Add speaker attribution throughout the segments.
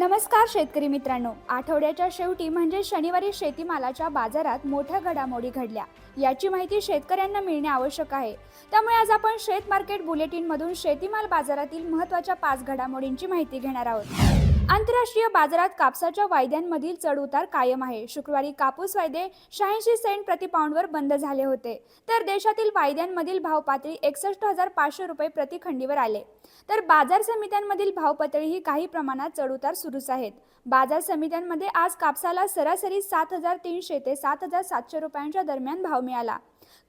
Speaker 1: नमस्कार शेतकरी मित्रांनो. आठवड्याच्या शेवटी म्हणजे शनिवारी शेतीमालाच्या बाजारात मोठ्या घडामोडी घडल्या. याची माहिती शेतकऱ्यांना मिळणे आवश्यक आहे. त्यामुळे आज आपण शेत मार्केट बुलेटिनमधून शेतीमाल बाजारातील महत्त्वाच्या पाच घडामोडींची माहिती घेणार आहोत. आंतरराष्ट्रीय बाजारात कापसाच्या वायद्यांमधील चढउतार कायम आहे. शुक्रवारी कापूस वायदे शहाऐंशी सेंट प्रति पाऊंडवर बंद झाले होते. तर देशातील वायद्यांमधील भाव पातळी एकसष्ट हजार पाचशे रुपये प्रति खंडीवर आले. तर बाजार समित्यांमधील भाव पातळीही काही प्रमाणात चढउतार सुरूच आहेत. बाजार समित्यांमध्ये आज कापसाला सरासरी सात हजार तीनशे ते सात हजार सातशे रुपयांच्या दरम्यान भाव मिळाला.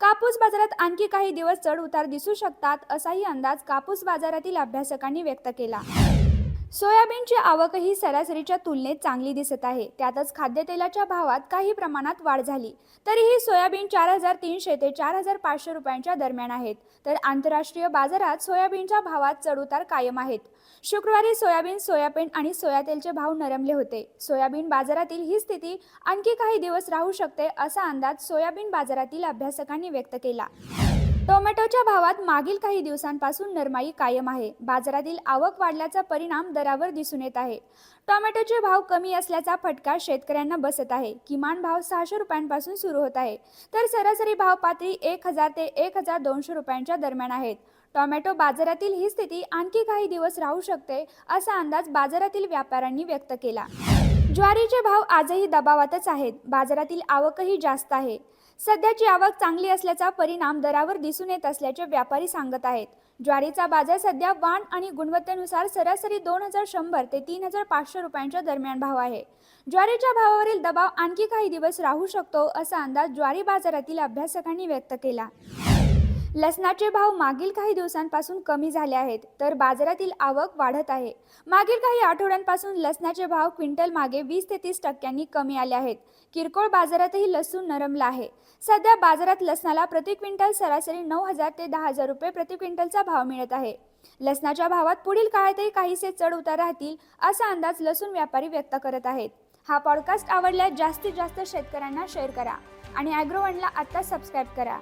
Speaker 1: कापूस बाजारात आणखी काही दिवस चढ उतार दिसू शकतात असाही अंदाज कापूस बाजारातील अभ्यासकांनी व्यक्त केला. सोयाबीनची आवकही सरासरीच्या तुलनेत चांगली दिसत आहे. त्यातच खाद्यतेलाच्या भावात काही प्रमाणात वाढ झाली. तरीही सोयाबीन चार हजार तीनशे ते चार हजार पाचशे रुपयांच्या दरम्यान आहेत. तर आंतरराष्ट्रीय बाजारात सोयाबीनच्या भावात चढउतार कायम आहेत. शुक्रवारी सोयाबीन सोयाबीन आणि सोयातेलचे भाव नरमले होते. सोयाबीन बाजारातील ही स्थिती आणखी काही दिवस राहू शकते असा अंदाज सोयाबीन बाजारातील अभ्यासकांनी व्यक्त केला. टोमॅटोच्या भावात मागील काही दिवसांपासून नरमाई कायम आहे. बाजारातील आवक वाढल्याचा परिणाम दरावर दिसून येत आहे. टोमॅटोचे भाव कमी असल्याचा फटका शेतकऱ्यांना बसत आहे. किमान भाव सहाशे रुपयांपासून सुरू होत आहे. तर सरासरी भाव पातळी एक हजार ते एक हजार दोनशे रुपयांच्या दरम्यान आहेत. टोमॅटो बाजारातील ही स्थिती आणखी काही दिवस राहू शकते असा अंदाज बाजारातील व्यापाऱ्यांनी व्यक्त केला. ज्वारीचे भाव आजही दबावातच आहेत. बाजारातील आवकही जास्त आहे. सध्याची आवक चांगली असल्याचा परिणाम दरावर दिसून येत असल्याचे व्यापारी सांगत आहेत. ज्वारीचा बाजार सध्या वाण आणि गुणवत्तेनुसार सरासरी दोन हजार शंभर ते तीन हजार पाचशे रुपयांच्या दरम्यान भाव आहे. ज्वारीच्या भावावरील दबाव आणखी काही दिवस राहू शकतो असा अंदाज ज्वारी बाजारातील अभ्यासकांनी व्यक्त केला. लसणाचे भाव मागील काही दिवसांपासून कमी झाले आहेत तर बाजारातील आवक वाढत आहे. मागील काही आठवड्यांपासून लसणाचे भाव क्विंटल मागे वीस ते तीस टक्क्यांनी कमी आले आहेत. किरकोळ बाजारातही लसूण नरमला आहे. सध्या बाजारात लसणाला प्रति क्विंटल सरासरी नऊ हजार ते दहा हजार रुपये प्रति क्विंटलचा भाव मिळत आहे. लसणाच्या भावात पुढील काळातही काहीसे चढ उतार राहतील असा अंदाज लसूण व्यापारी व्यक्त करत आहेत. हा पॉडकास्ट आवडल्यास जास्तीत जास्त शेतकऱ्यांना शेअर करा आणि ॲग्रोवनला आत्ता सबस्क्राईब करा.